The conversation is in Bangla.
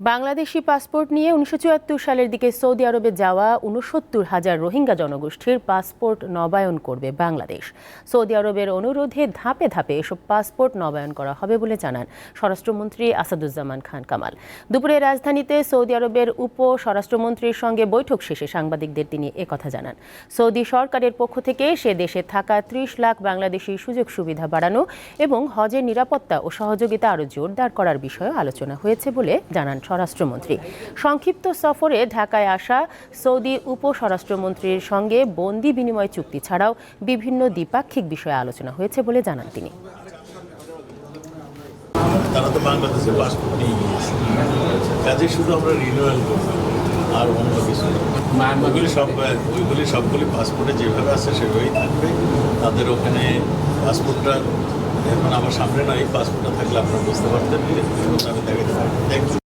বাংলাদেশি পাসপোর্ট নিয়ে উনিশশো চুয়াত্তর সালের দিকে সৌদি আরবে যাওয়া উনসত্তর হাজার রোহিঙ্গা জনগোষ্ঠীর পাসপোর্ট নবায়ন করবে বাংলাদেশ। সৌদি আরবের অনুরোধে ধাপে ধাপে এসব পাসপোর্ট নবায়ন করা হবে বলে জানান স্বরাষ্ট্রমন্ত্রী আসাদুজ্জামান খান কামাল। দুপুরে রাজধানীতে সৌদি আরবের উপ স্বরাষ্ট্রমন্ত্রীর সঙ্গে বৈঠক শেষে সাংবাদিকদের তিনি একথা জানান। সৌদি সরকারের পক্ষ থেকে সে দেশে থাকা ত্রিশ লাখ বাংলাদেশি সুযোগ সুবিধা বাড়ানো এবং হজের নিরাপত্তা ও সহযোগিতা আরও জোরদার করার বিষয়ে আলোচনা হয়েছে বলে জানান স্বরাষ্ট্রমন্ত্রী। সংক্ষিপ্ত সফরে ঢাকায় আসা সৌদি উপ স্বরাষ্ট্রমন্ত্রীর সঙ্গে বন্দি বিনিময় চুক্তি ছাড়াও বিভিন্ন দ্বিপাক্ষিক বিষয়ে আলোচনা হয়েছে বলে জানান তিনি। তারা তো বাংলাদেশের পাসপোর্ট নিয়ে গিয়েছে। কাজে শুধু আমরা রিনিউয়াল করব আর অন্য কিছু ওইগুলি সব, ওইগুলি সবগুলি পাসপোর্টে যেভাবে আছে সেভাবেই থাকবে। তাদের ওখানে পাসপোর্টটা এখন আমার সামনে নয় পাসপোর্টটা থাকলে আপনারা বুঝতে পারতেন। আমি দেখাতে পারি থ্যাংক ইউ